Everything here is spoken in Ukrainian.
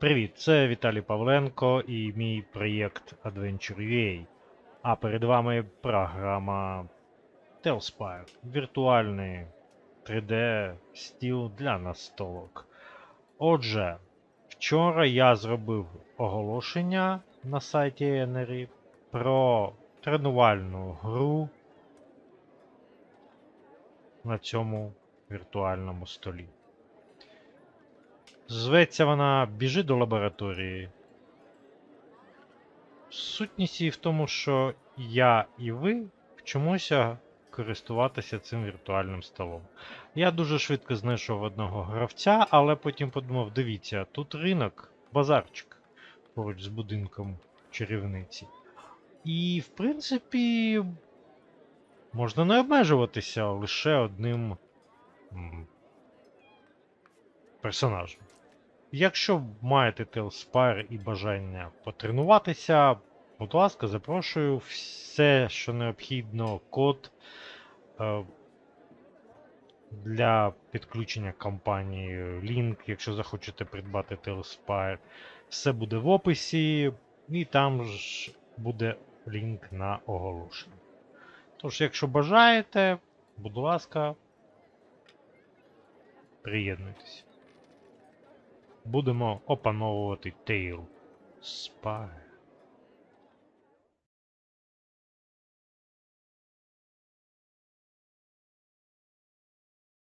Привіт, це Віталій Павленко і мій проєкт Adventure UA. А перед вами програма Telspire. Віртуальний 3D стіл для настолок. Отже, вчора я зробив оголошення на сайті Enery про тренувальну гру на цьому віртуальному столі. Зветься вона Біжи до лабораторії. Сутність її в тому, що я і ви вчимося користуватися цим віртуальним столом. Я дуже швидко знайшов одного гравця, але потім подумав: дивіться, тут ринок, базарчик поруч з будинком чарівниці. І, в принципі, можна не обмежуватися лише одним персонажем. Якщо маєте Телспайр і бажання потренуватися, будь ласка, запрошую все, що необхідно, код е, для підключення компанії, лінк, якщо захочете придбати Телспайр, все буде в описі, і там ж буде лінк на оголошення. Тож, якщо бажаєте, будь ласка, приєднуйтесь. Будемо опановувати тейл Spire.